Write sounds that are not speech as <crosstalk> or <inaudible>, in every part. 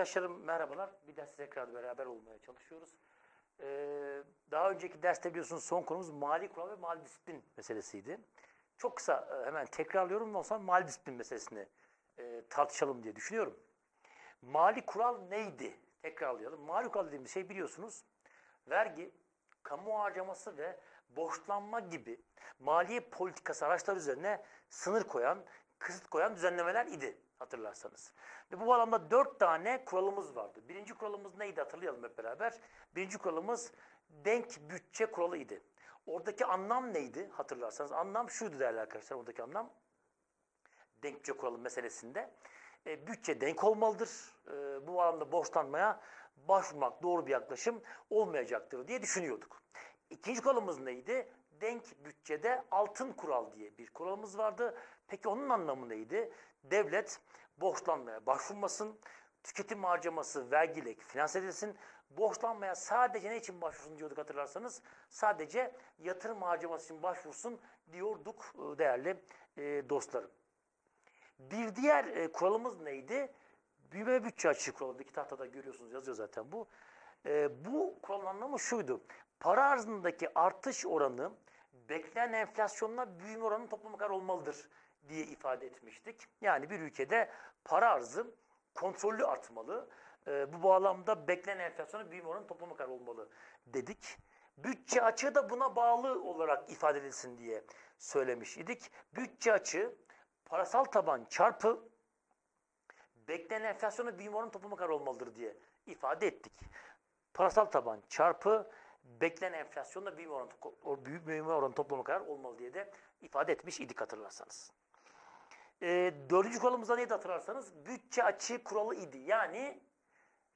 arkadaşlarım merhabalar. Bir ders tekrar beraber olmaya çalışıyoruz. Ee, daha önceki derste biliyorsunuz son konumuz mali kural ve mali disiplin meselesiydi. Çok kısa e, hemen tekrarlıyorum ondan sonra mali disiplin meselesini e, tartışalım diye düşünüyorum. Mali kural neydi? Tekrarlayalım. Mali kural dediğimiz şey biliyorsunuz vergi, kamu harcaması ve borçlanma gibi maliye politikası araçlar üzerine sınır koyan, kısıt koyan düzenlemeler idi hatırlarsanız. Ve bu bağlamda dört tane kuralımız vardı. Birinci kuralımız neydi hatırlayalım hep beraber. Birinci kuralımız denk bütçe kuralı idi. Oradaki anlam neydi hatırlarsanız? Anlam şuydu değerli arkadaşlar oradaki anlam. Denk bütçe kuralı meselesinde. E, bütçe denk olmalıdır. E, bu bağlamda borçlanmaya başvurmak doğru bir yaklaşım olmayacaktır diye düşünüyorduk. İkinci kuralımız neydi? Denk bütçede altın kural diye bir kuralımız vardı. Peki onun anlamı neydi? Devlet borçlanmaya başvurmasın, tüketim harcaması vergiyle finanse edilsin, borçlanmaya sadece ne için başvursun diyorduk hatırlarsanız? Sadece yatırım harcaması için başvursun diyorduk e, değerli e, dostlarım. Bir diğer e, kuralımız neydi? Büyüme ve bütçe açığı kuralı. İki tahtada görüyorsunuz yazıyor zaten bu. Bu kuralın anlamı şuydu. Para arzındaki artış oranı beklenen enflasyonla büyüme oranının toplamı kadar olmalıdır diye ifade etmiştik. Yani bir ülkede para arzı kontrollü artmalı. E, bu bağlamda beklenen enflasyonla büyüme oranının toplamı kadar olmalı dedik. Bütçe açığı da buna bağlı olarak ifade edilsin diye söylemiş idik. Bütçe açığı parasal taban çarpı beklenen enflasyonla büyüme oranı toplama kadar olmalıdır diye ifade ettik. Parasal taban çarpı beklenen enflasyonla büyüme oranı, büyüme oranı toplama kadar olmalı diye de ifade etmiş idik hatırlarsanız. E, dördüncü kuralımızda neydi hatırlarsanız? Bütçe açığı kuralı idi. Yani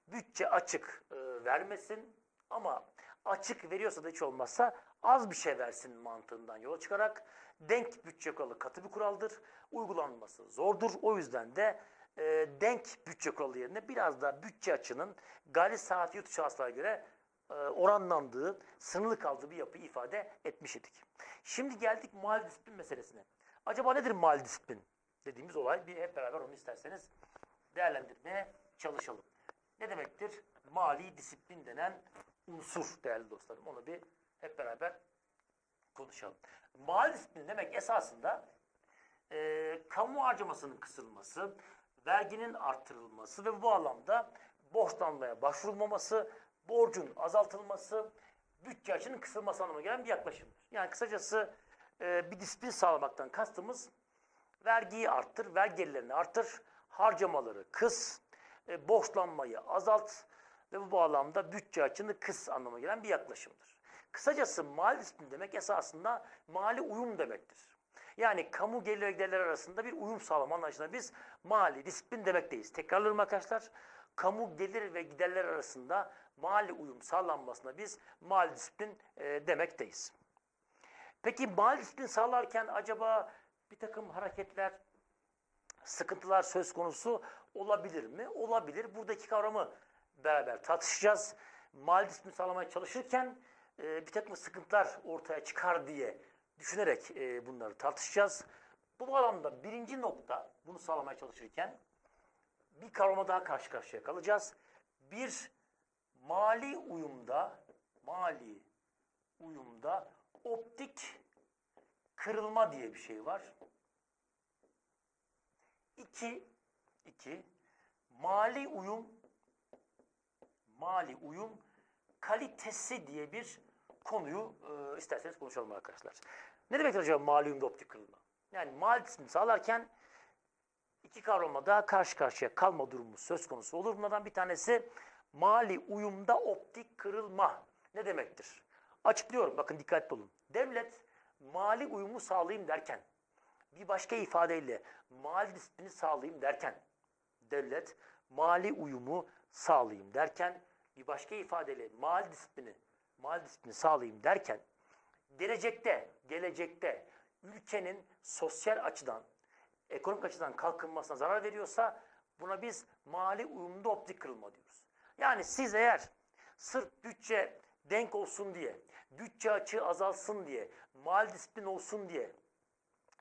bütçe açık e, vermesin ama açık veriyorsa da hiç olmazsa az bir şey versin mantığından yola çıkarak denk bütçe kuralı katı bir kuraldır. Uygulanması zordur. O yüzden de e, denk bütçe kuralı yerine biraz daha bütçe açının gayri saati yurt şahıslara göre e, oranlandığı, sınırlı kaldığı bir yapı ifade etmiş idik. Şimdi geldik mali disiplin meselesine. Acaba nedir mali disiplin dediğimiz olay? Bir hep beraber onu isterseniz değerlendirmeye çalışalım. Ne demektir? Mali disiplin denen unsur değerli dostlarım. Onu bir hep beraber konuşalım. Mali disiplin demek esasında e, kamu harcamasının kısılması, verginin arttırılması ve bu alanda borçlanmaya başvurulmaması, borcun azaltılması, bütçe açının kısılması anlamına gelen bir yaklaşımdır. Yani kısacası e, bir disiplin sağlamaktan kastımız vergiyi arttır, vergi gelirlerini arttır, harcamaları kıs, e, borçlanmayı azalt ve bu bağlamda bütçe açını kıs anlamına gelen bir yaklaşımdır. Kısacası mali disiplin demek esasında mali uyum demektir. Yani kamu gelir ve giderler arasında bir uyum sağlama anlayışına biz mali disiplin demekteyiz. Tekrarlıyorum arkadaşlar. Kamu gelir ve giderler arasında mali uyum sağlanmasına biz mali disiplin e, demekteyiz. Peki mali disiplin sağlarken acaba bir takım hareketler, sıkıntılar söz konusu olabilir mi? Olabilir. Buradaki kavramı beraber tartışacağız. Disiplin sağlamaya çalışırken e, bir takım sıkıntılar ortaya çıkar diye düşünerek e, bunları tartışacağız. Bu bağlamda birinci nokta bunu sağlamaya çalışırken bir kavrama daha karşı karşıya kalacağız. Bir mali uyumda mali uyumda optik kırılma diye bir şey var. İki, iki mali uyum mali uyum kalitesi diye bir konuyu e, isterseniz konuşalım arkadaşlar. Ne demek acaba mali uyumda optik kırılma? Yani mali disiplini sağlarken iki kavramla daha karşı karşıya kalma durumu söz konusu olur. Bunlardan bir tanesi mali uyumda optik kırılma. Ne demektir? Açıklıyorum. Bakın dikkatli olun. Devlet mali uyumu sağlayayım derken bir başka ifadeyle mali disiplini sağlayayım derken devlet mali uyumu sağlayayım derken bir başka ifadeyle mali disiplini mali disiplini sağlayayım derken gelecekte gelecekte ülkenin sosyal açıdan ekonomik açıdan kalkınmasına zarar veriyorsa buna biz mali uyumda optik kırılma diyoruz. Yani siz eğer sırf bütçe denk olsun diye, bütçe açığı azalsın diye, mal disiplin olsun diye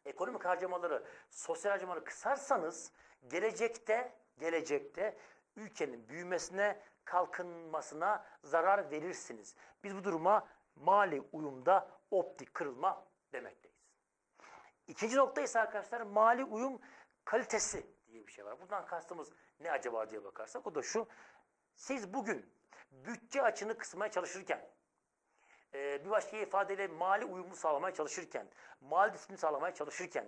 ekonomik harcamaları, sosyal harcamaları kısarsanız gelecekte gelecekte ülkenin büyümesine, kalkınmasına zarar verirsiniz. Biz bu duruma mali uyumda optik kırılma demekteyiz. İkinci nokta ise arkadaşlar mali uyum kalitesi diye bir şey var. Buradan kastımız ne acaba diye bakarsak o da şu. Siz bugün bütçe açını kısmaya çalışırken, e, bir başka ifadeyle mali uyumu sağlamaya çalışırken, mali disiplini sağlamaya çalışırken,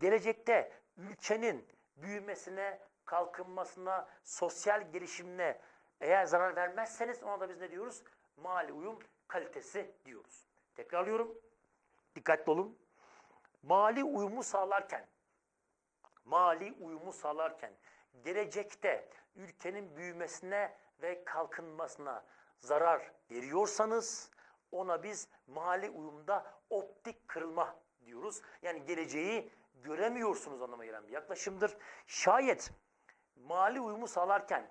gelecekte ülkenin büyümesine, kalkınmasına, sosyal gelişimine eğer zarar vermezseniz ona da biz ne diyoruz? Mali uyum kalitesi diyoruz. Tekrarlıyorum. Dikkatli olun. Mali uyumu sağlarken, mali uyumu sağlarken gelecekte ülkenin büyümesine ve kalkınmasına zarar veriyorsanız ona biz mali uyumda optik kırılma diyoruz. Yani geleceği göremiyorsunuz anlamına gelen bir yaklaşımdır. Şayet mali uyumu sağlarken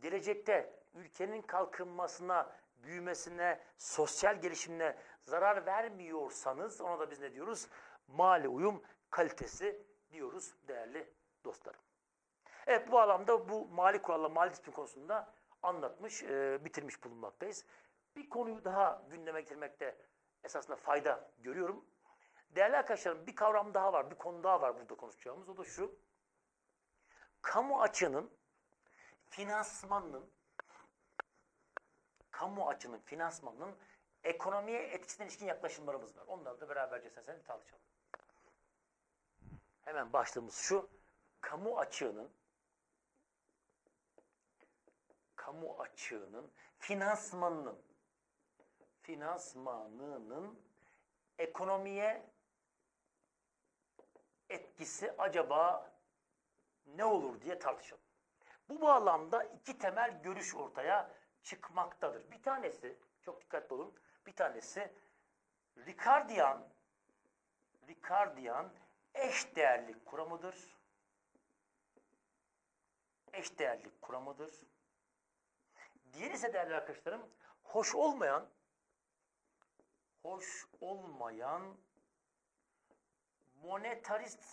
gelecekte ülkenin kalkınmasına, büyümesine, sosyal gelişimine zarar vermiyorsanız ona da biz ne diyoruz? Mali uyum kalitesi diyoruz değerli dostlarım. Evet bu alanda bu mali kurallar, mali disiplin konusunda anlatmış, e, bitirmiş bulunmaktayız. Bir konuyu daha gündeme getirmekte esasında fayda görüyorum. Değerli arkadaşlarım bir kavram daha var, bir konu daha var burada konuşacağımız. O da şu. Kamu açığının finansmanının kamu açının finansmanının ekonomiye etkisine ilişkin yaklaşımlarımız var. Onları da beraberce sen tartışalım. Hemen başlığımız şu. Kamu açığının kamu açığının finansmanının finansmanının ekonomiye etkisi acaba ne olur diye tartışalım. Bu bağlamda iki temel görüş ortaya çıkmaktadır. Bir tanesi, çok dikkatli olun, bir tanesi Ricardian Ricardian eş değerlik kuramıdır. Eş değerlik kuramıdır. Diğeri ise değerli arkadaşlarım hoş olmayan hoş olmayan monetarist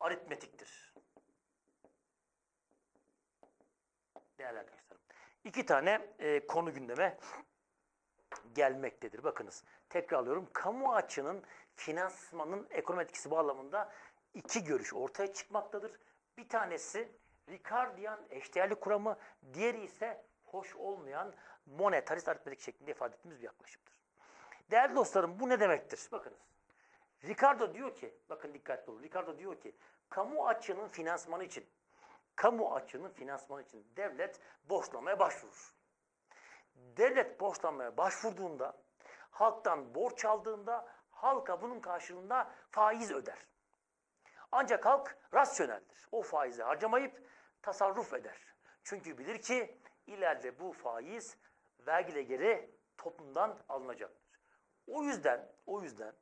aritmetiktir. Değerli arkadaşlarım. İki tane e, konu gündeme gelmektedir. Bakınız tekrarlıyorum. Kamu açının finansmanın ekonomi etkisi bağlamında iki görüş ortaya çıkmaktadır. Bir tanesi Ricardian eşdeğerli kuramı, diğeri ise hoş olmayan monetarist aritmetik şeklinde ifade ettiğimiz bir yaklaşımdır. Değerli dostlarım bu ne demektir? Bakınız. Ricardo diyor ki, bakın dikkatli olun. Ricardo diyor ki, kamu açığının finansmanı için, kamu açığının finansmanı için devlet borçlamaya başvurur. Devlet borçlanmaya başvurduğunda, halktan borç aldığında, halka bunun karşılığında faiz öder. Ancak halk rasyoneldir. O faizi harcamayıp tasarruf eder. Çünkü bilir ki ileride bu faiz vergiyle geri toplumdan alınacaktır. O yüzden, o yüzden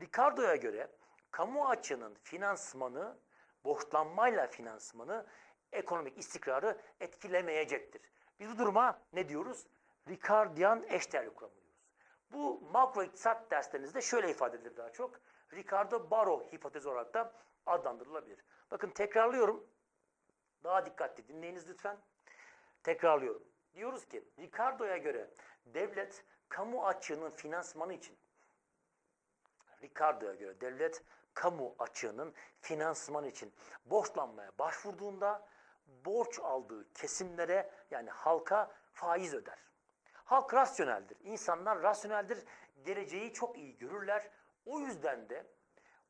Ricardo'ya göre kamu açığının finansmanı, borçlanmayla finansmanı ekonomik istikrarı etkilemeyecektir. Biz bu duruma ne diyoruz? Ricardian eşdeğerlik kuramı diyoruz. Bu makro iktisat derslerinizde şöyle ifade edilir daha çok. Ricardo Baro hipotezi olarak da adlandırılabilir. Bakın tekrarlıyorum. Daha dikkatli dinleyiniz lütfen. Tekrarlıyorum. Diyoruz ki Ricardo'ya göre devlet kamu açığının finansmanı için Ricardo'ya göre devlet kamu açığının finansmanı için borçlanmaya başvurduğunda borç aldığı kesimlere yani halka faiz öder. Halk rasyoneldir. İnsanlar rasyoneldir. Geleceği çok iyi görürler. O yüzden de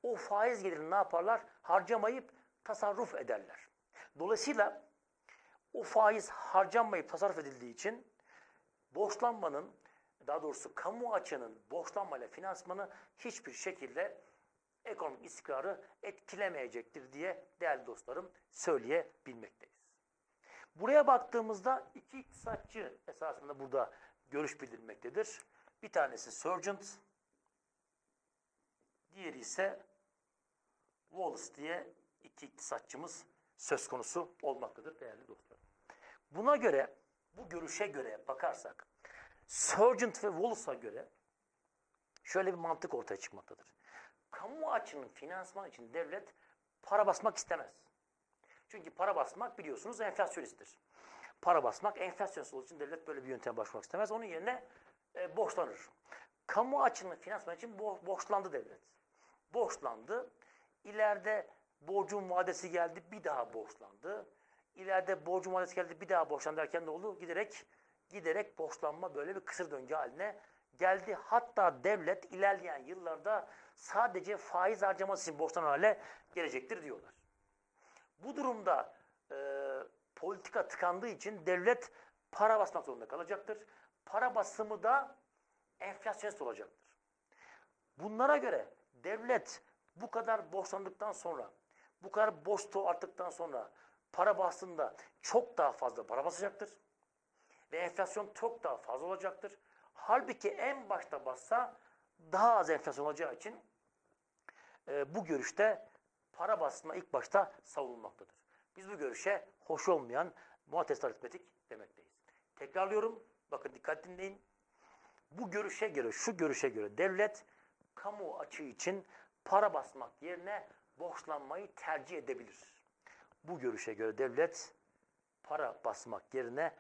o faiz gelirini ne yaparlar? Harcamayıp tasarruf ederler. Dolayısıyla o faiz harcanmayıp tasarruf edildiği için borçlanmanın daha doğrusu kamu açığının borçlanmayla finansmanı hiçbir şekilde ekonomik istikrarı etkilemeyecektir diye değerli dostlarım söyleyebilmekteyiz. Buraya baktığımızda iki iktisatçı esasında burada görüş bildirmektedir. Bir tanesi Sargent, diğeri ise Wallace diye iki iktisatçımız söz konusu olmaktadır değerli dostlar. Buna göre, bu görüşe göre bakarsak, Sargent ve Wallace'a göre şöyle bir mantık ortaya çıkmaktadır. Kamu açının finansman için devlet para basmak istemez. Çünkü para basmak biliyorsunuz enflasyonisttir. Para basmak enflasyonist olduğu için devlet böyle bir yöntem başvurmak istemez. Onun yerine e, borçlanır. Kamu açığını finansman için bo borçlandı devlet. Borçlandı. İleride borcun vadesi geldi bir daha borçlandı. İleride borcun vadesi geldi bir daha borçlandı derken ne oldu? Giderek giderek borçlanma böyle bir kısır döngü haline geldi. Hatta devlet ilerleyen yıllarda sadece faiz harcaması için borçlanan hale gelecektir diyorlar. Bu durumda e, politika tıkandığı için devlet para basmak zorunda kalacaktır. Para basımı da enflasyonist olacaktır. Bunlara göre devlet bu kadar borçlandıktan sonra, bu kadar borç arttıktan sonra para bastığında çok daha fazla para basacaktır. Ve enflasyon çok daha fazla olacaktır. Halbuki en başta bassa daha az enflasyon olacağı için e, bu görüşte para basma ilk başta savunulmaktadır. Biz bu görüşe hoş olmayan muhatesat aritmetik demekteyiz. Tekrarlıyorum. Bakın dikkat dinleyin. Bu görüşe göre, şu görüşe göre devlet kamu açığı için para basmak yerine borçlanmayı tercih edebilir. Bu görüşe göre devlet para basmak yerine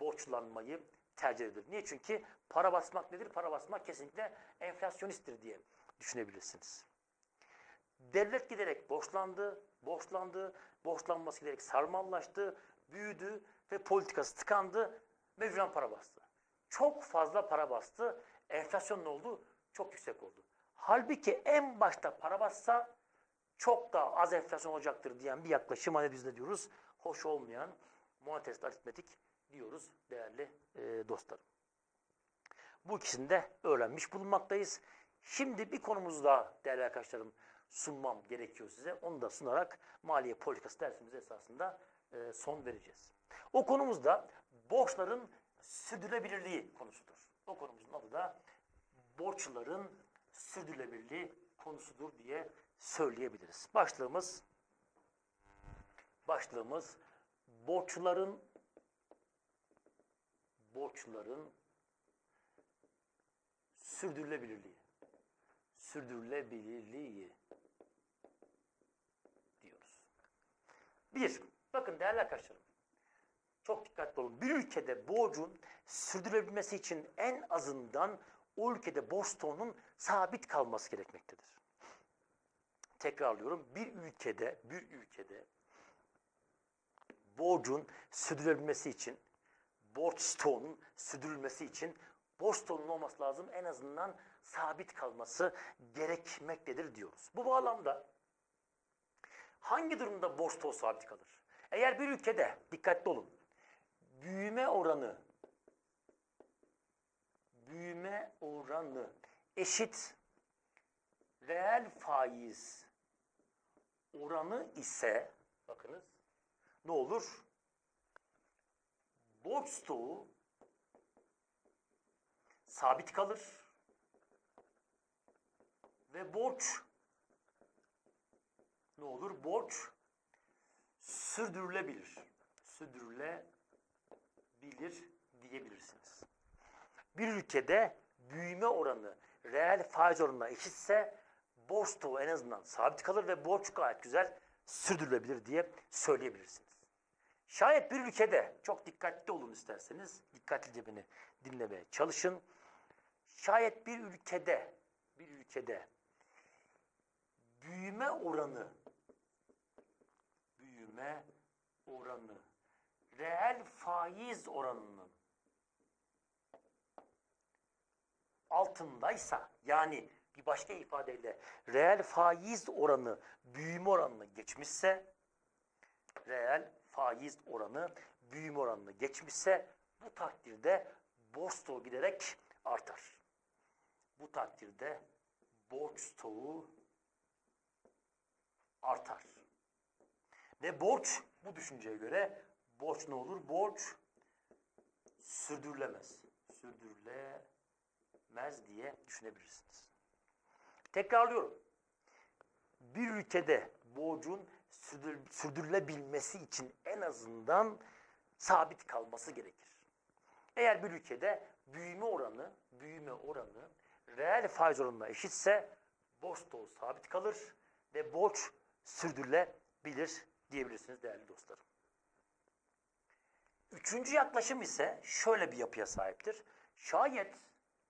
borçlanmayı tercih edilir. Niye? Çünkü para basmak nedir? Para basmak kesinlikle enflasyonisttir diye düşünebilirsiniz. Devlet giderek borçlandı, borçlandı, borçlanması giderek sarmallaştı, büyüdü ve politikası tıkandı, mecburen para bastı. Çok fazla para bastı, enflasyon ne oldu? Çok yüksek oldu. Halbuki en başta para bassa çok daha az enflasyon olacaktır diyen bir yaklaşım hani biz de diyoruz hoş olmayan muhatesat aritmetik diyoruz değerli e, dostlarım. Bu ikisini de öğrenmiş bulunmaktayız. Şimdi bir konumuz daha değerli arkadaşlarım sunmam gerekiyor size. Onu da sunarak maliye politikası dersimiz esasında e, son vereceğiz. O konumuz da borçların sürdürülebilirliği konusudur. O konumuzun adı da borçların sürdürülebilirliği konusudur diye söyleyebiliriz. Başlığımız başlığımız borçların borçların sürdürülebilirliği. Sürdürülebilirliği diyoruz. Bir, bakın değerli arkadaşlarım. Çok dikkatli olun. Bir ülkede borcun sürdürülebilmesi için en azından o ülkede borç stoğunun sabit kalması gerekmektedir. Tekrarlıyorum. Bir ülkede, bir ülkede borcun sürdürülebilmesi için, borç stoğunun sürdürülmesi için borç stoğunun olması lazım. En azından sabit kalması gerekmektedir diyoruz. Bu bağlamda hangi durumda borç stoğu sabit kalır? Eğer bir ülkede, dikkatli olun, büyüme oranı büyüme oranı eşit reel faiz oranı ise bakınız ne olur? Borç stoğu sabit kalır ve borç ne olur? Borç sürdürülebilir. Sürdürülebilir diyebilirsiniz. Bir ülkede büyüme oranı reel faiz oranına eşitse borç en azından sabit kalır ve borç gayet güzel sürdürülebilir diye söyleyebilirsiniz. Şayet bir ülkede çok dikkatli olun isterseniz, dikkatlice beni dinlemeye çalışın. Şayet bir ülkede, bir ülkede büyüme oranı, büyüme oranı, reel faiz oranının altındaysa, yani bir başka ifadeyle reel faiz oranı büyüme oranını geçmişse, reel faiz oranı büyüme oranını geçmişse bu takdirde borç stoğu giderek artar. Bu takdirde borç stoğu artar. Ve borç bu düşünceye göre borç ne olur? Borç sürdürülemez. Sürdürülemez diye düşünebilirsiniz. Tekrarlıyorum. Bir ülkede borcun sürdürülebilmesi için en azından sabit kalması gerekir. Eğer bir ülkede büyüme oranı, büyüme oranı reel faiz oranına eşitse borç stoğu sabit kalır ve borç sürdürülebilir diyebilirsiniz değerli dostlarım. Üçüncü yaklaşım ise şöyle bir yapıya sahiptir. Şayet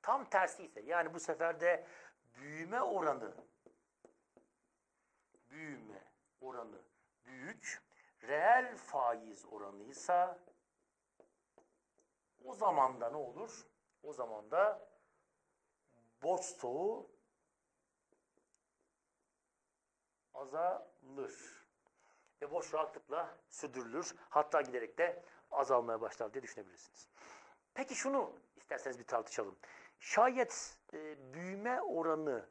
tam tersi ise yani bu sefer de büyüme oranı büyüme oranı büyük, reel faiz oranıysa o zaman da ne olur? O zaman da borç stoğu azalır. Ve borç rahatlıkla sürdürülür. Hatta giderek de azalmaya başlar diye düşünebilirsiniz. Peki şunu isterseniz bir tartışalım. Şayet e, büyüme oranı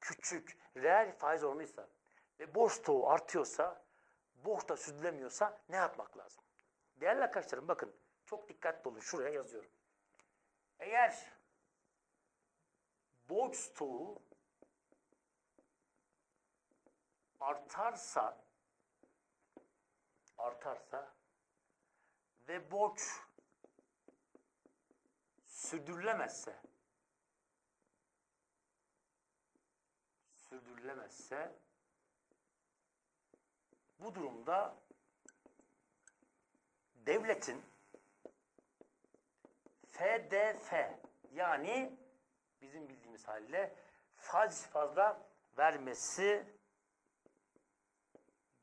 küçük, reel faiz oranıysa ve borç stoğu artıyorsa, borç da sürdürülemiyorsa ne yapmak lazım? Değerli arkadaşlarım bakın çok dikkatli olun. Şuraya yazıyorum. Eğer borç stoğu artarsa artarsa ve borç sürdürülemezse sürdürülemezse bu durumda devletin FDF yani bizim bildiğimiz haliyle faiz fazla vermesi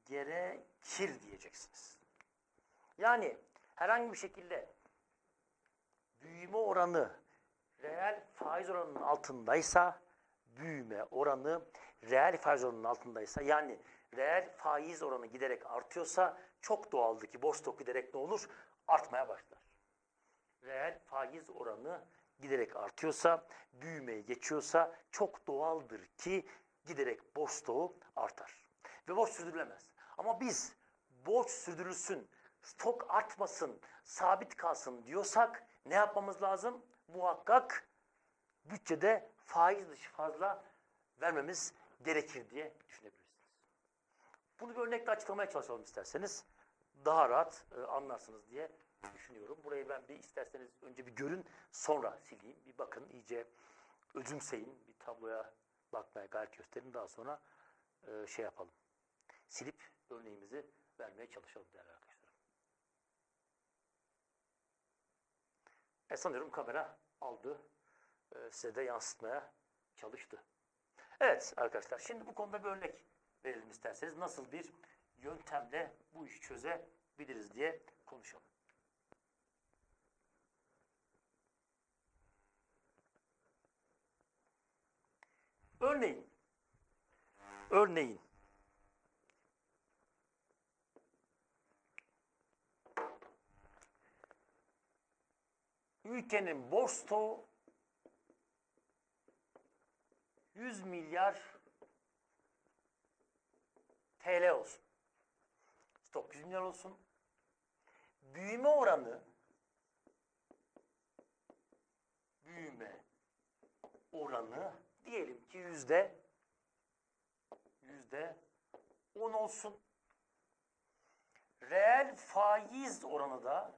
gerekir diyeceksiniz. Yani herhangi bir şekilde büyüme oranı reel faiz oranının altındaysa büyüme oranı reel faiz oranının altındaysa yani reel faiz oranı giderek artıyorsa çok doğaldır ki borç stoku giderek ne olur? Artmaya başlar. Reel faiz oranı giderek artıyorsa, büyümeye geçiyorsa çok doğaldır ki giderek borç stoğu artar. Ve borç sürdürülemez. Ama biz borç sürdürülsün, stok artmasın, sabit kalsın diyorsak ne yapmamız lazım? Muhakkak bütçede faiz dışı fazla vermemiz gerekir diye düşünebilirsiniz. Bunu bir örnekle açıklamaya çalışalım isterseniz. Daha rahat e, anlarsınız diye düşünüyorum. Burayı ben bir isterseniz önce bir görün sonra sileyim. Bir bakın iyice özümseyin. Bir tabloya bakmaya gayret gösterin. Daha sonra e, şey yapalım. Silip örneğimizi vermeye çalışalım değerli arkadaşlarım. E sanıyorum kamera aldı. E, size de yansıtmaya çalıştı. Evet arkadaşlar şimdi bu konuda bir örnek verelim isterseniz. Nasıl bir yöntemle bu işi çözebiliriz diye konuşalım. Örneğin örneğin ülkenin borç stoğu 100 milyar TL olsun. Stok 100 milyar olsun. Büyüme oranı büyüme oranı diyelim ki yüzde yüzde 10 olsun. Reel faiz oranı da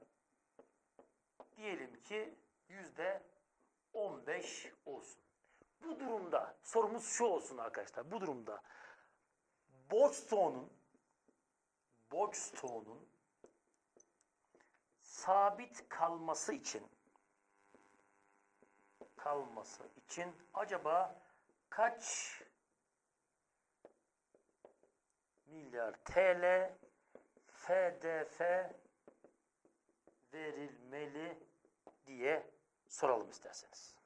diyelim ki yüzde 15 olsun. Bu durumda sorumuz şu olsun arkadaşlar. Bu durumda borç stoğunun sabit kalması için kalması için acaba kaç milyar TL FDF verilmeli diye soralım isterseniz.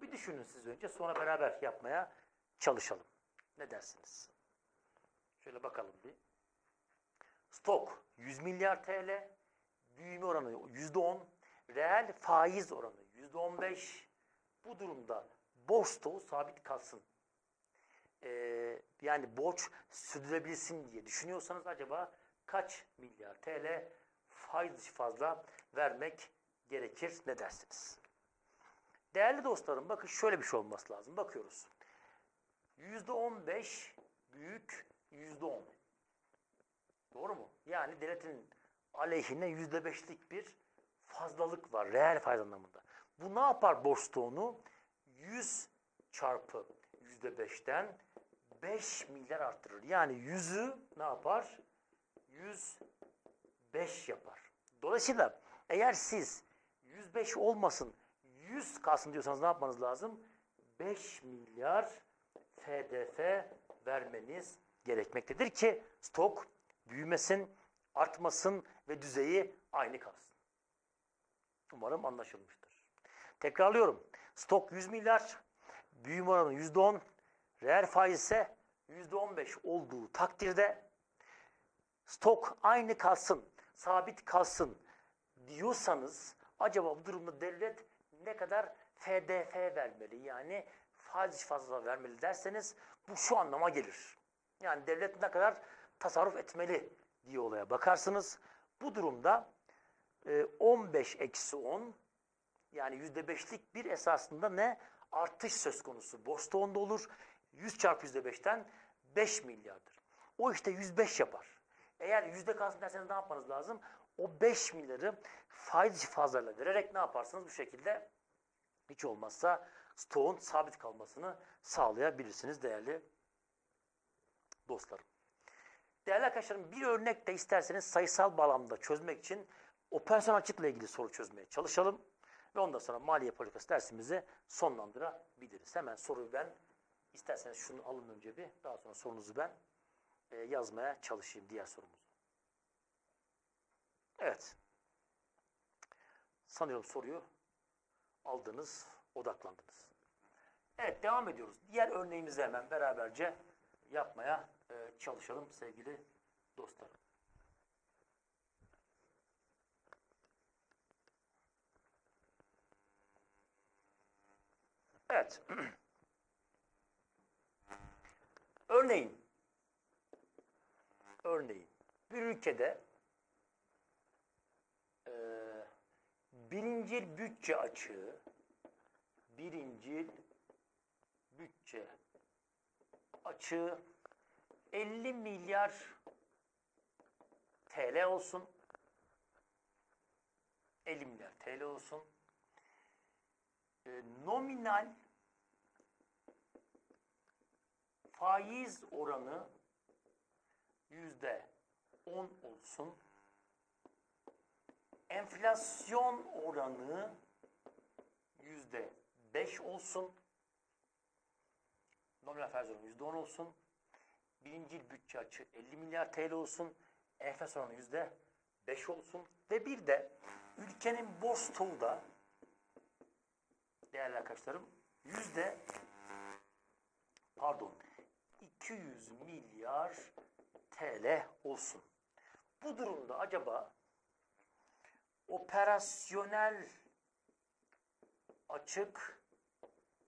Bir düşünün siz önce sonra beraber yapmaya çalışalım. Ne dersiniz? Şöyle bakalım bir. Stok 100 milyar TL, büyüme oranı %10, reel faiz oranı %15. Bu durumda borç stoğu sabit kalsın. Ee, yani borç sürdürebilsin diye düşünüyorsanız acaba kaç milyar TL faiz fazla vermek gerekir ne dersiniz? Değerli dostlarım bakın şöyle bir şey olması lazım. Bakıyoruz. %15 büyük %10. Doğru mu? Yani devletin aleyhine %5'lik bir fazlalık var. Reel faiz anlamında. Bu ne yapar borç stoğunu? 100 çarpı %5'ten 5 milyar arttırır. Yani 100'ü ne yapar? 105 yapar. Dolayısıyla eğer siz 105 olmasın 100 kalsın diyorsanız ne yapmanız lazım? 5 milyar FDF vermeniz gerekmektedir ki stok büyümesin, artmasın ve düzeyi aynı kalsın. Umarım anlaşılmıştır. Tekrarlıyorum. Stok 100 milyar, büyüme oranı %10, reel faiz ise %15 olduğu takdirde stok aynı kalsın, sabit kalsın diyorsanız acaba bu durumda devlet ne kadar FDF vermeli yani faiz fazla vermeli derseniz bu şu anlama gelir. Yani devlet ne kadar tasarruf etmeli diye olaya bakarsınız. Bu durumda 15 eksi 10 yani %5'lik bir esasında ne? Artış söz konusu. Borçta onda olur. 100 çarpı %5'ten 5 milyardır. O işte 105 yapar. Eğer yüzde kalsın derseniz ne yapmanız lazım? O 5 milyarı faiz fazlayla vererek ne yaparsınız? Bu şekilde hiç olmazsa stoğun sabit kalmasını sağlayabilirsiniz değerli dostlarım. Değerli arkadaşlarım bir örnek de isterseniz sayısal bağlamda çözmek için operasyon açıkla ilgili soru çözmeye çalışalım. Ve ondan sonra maliye politikası dersimizi sonlandırabiliriz. Hemen soruyu ben isterseniz şunu alın önce bir daha sonra sorunuzu ben e, yazmaya çalışayım diğer sorumuzu. Evet. Sanıyorum soruyu aldınız, odaklandınız. Evet devam ediyoruz. Diğer örneğimizi hemen beraberce yapmaya e, çalışalım sevgili dostlarım. Evet. <clears throat> örneğin örneğin bir ülkede e, birincil bütçe açığı birincil bütçe açığı 50 milyar TL olsun. 50 milyar TL olsun. E, nominal faiz oranı yüzde 10 olsun. Enflasyon oranı yüzde 5 olsun. Nominal oranı yüzde 10 olsun. Birincil bütçe açığı 50 milyar TL olsun. Enflasyon oranı yüzde 5 olsun. Ve bir de ülkenin borç stoğu da değerli arkadaşlarım yüzde pardon 200 milyar TL olsun. Bu durumda acaba operasyonel açık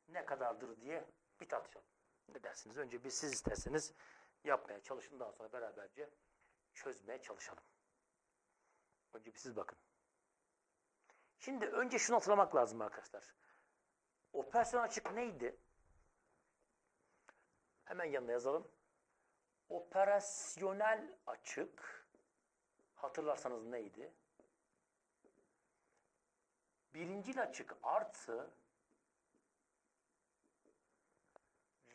ne kadardır diye bir tartışalım. Ne dersiniz? Önce bir siz isterseniz yapmaya çalışın. Daha sonra beraberce çözmeye çalışalım. Önce bir siz bakın. Şimdi önce şunu hatırlamak lazım arkadaşlar. Operasyon açık neydi? Hemen yanına yazalım. Operasyonel açık hatırlarsanız neydi? Birincil açık artı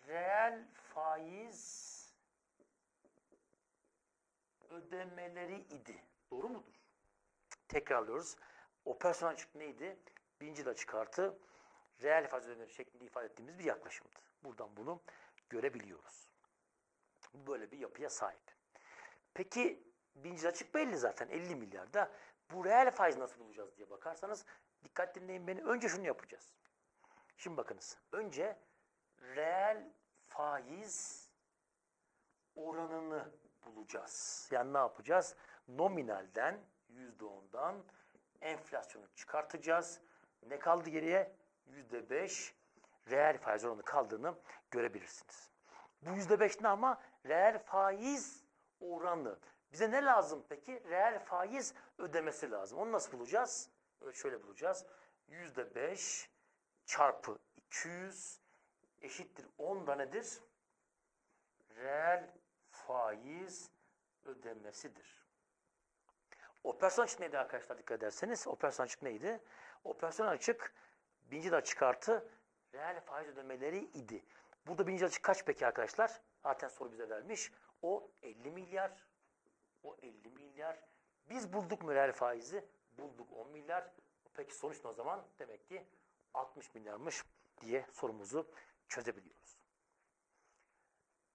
reel faiz ödemeleri idi. Doğru mudur? Tekrarlıyoruz. Operasyon açık neydi? Birincil açık artı reel faiz ödemeleri şeklinde ifade ettiğimiz bir yaklaşımdı. Buradan bunu görebiliyoruz. Böyle bir yapıya sahip. Peki birinci açık belli zaten 50 milyarda. Bu reel faiz nasıl bulacağız diye bakarsanız dikkat dinleyin beni. Önce şunu yapacağız. Şimdi bakınız. Önce reel faiz oranını bulacağız. Yani ne yapacağız? Nominalden %10'dan enflasyonu çıkartacağız. Ne kaldı geriye? %5 reel faiz oranı kaldığını görebilirsiniz. Bu %5 ne ama? Reel faiz oranı. Bize ne lazım peki? Reel faiz ödemesi lazım. Onu nasıl bulacağız? Şöyle bulacağız. %5 çarpı 200 eşittir 10 da nedir? Reel faiz ödemesidir. Operasyon açık neydi arkadaşlar dikkat ederseniz? Operasyon açık neydi? Operasyon açık birinci de açık artı reel faiz ödemeleri idi. Burada birinci açık kaç peki arkadaşlar? Zaten soru bize vermiş. O 50 milyar. O 50 milyar. Biz bulduk mu reel faizi? Bulduk 10 milyar. Peki sonuç ne o zaman? Demek ki 60 milyarmış diye sorumuzu çözebiliyoruz.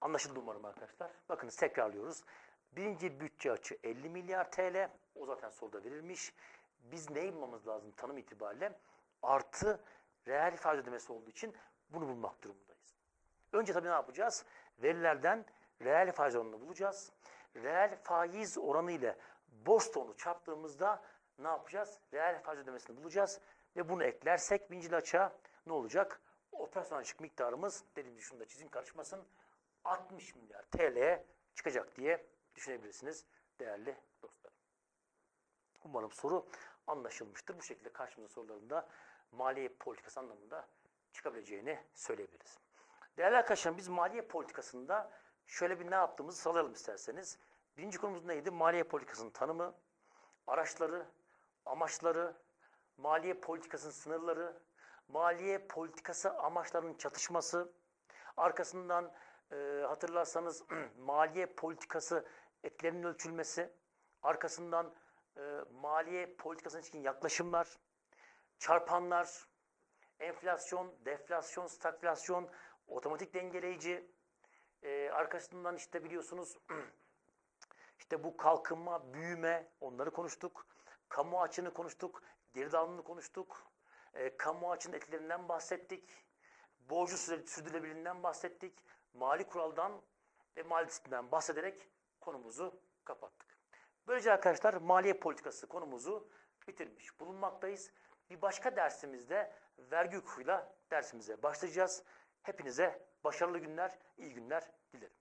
Anlaşıldı umarım arkadaşlar. Bakınız tekrarlıyoruz. Birinci bütçe açı 50 milyar TL. O zaten soruda verilmiş. Biz ne bulmamız lazım tanım itibariyle? Artı reel faiz ödemesi olduğu için bunu bulmak durumundayız. Önce tabii ne yapacağız? Verilerden reel faiz oranını bulacağız. Reel faiz oranı ile Boston'u çarptığımızda ne yapacağız? Reel faiz ödemesini bulacağız. Ve bunu eklersek birinci açığa ne olacak? Operasyon açık miktarımız, dediğim şunu da çizim karışmasın, 60 milyar TL'ye çıkacak diye düşünebilirsiniz değerli dostlarım. Umarım soru anlaşılmıştır. Bu şekilde karşımıza sorularında maliye politikası anlamında çıkabileceğini söyleyebiliriz. Değerli arkadaşlarım biz maliye politikasında şöyle bir ne yaptığımızı salayalım isterseniz. Birinci konumuz neydi? Maliye politikasının tanımı, araçları, amaçları, maliye politikasının sınırları, maliye politikası amaçlarının çatışması, arkasından e, hatırlarsanız <clears throat> maliye politikası etlerinin ölçülmesi, arkasından e, maliye politikasına ilişkin yaklaşımlar, çarpanlar, enflasyon, deflasyon, stagflasyon, otomatik dengeleyici, e, arkasından işte biliyorsunuz <clears throat> işte bu kalkınma, büyüme onları konuştuk. Kamu açını konuştuk, geri dağılımını konuştuk. E, kamu açının etkilerinden bahsettik. Borcu sürdü- sürdürülebilirliğinden bahsettik. Mali kuraldan ve mali disiplinden bahsederek konumuzu kapattık. Böylece arkadaşlar maliye politikası konumuzu bitirmiş bulunmaktayız. Bir başka dersimizde vergi hukukuyla dersimize başlayacağız. Hepinize başarılı günler, iyi günler dilerim.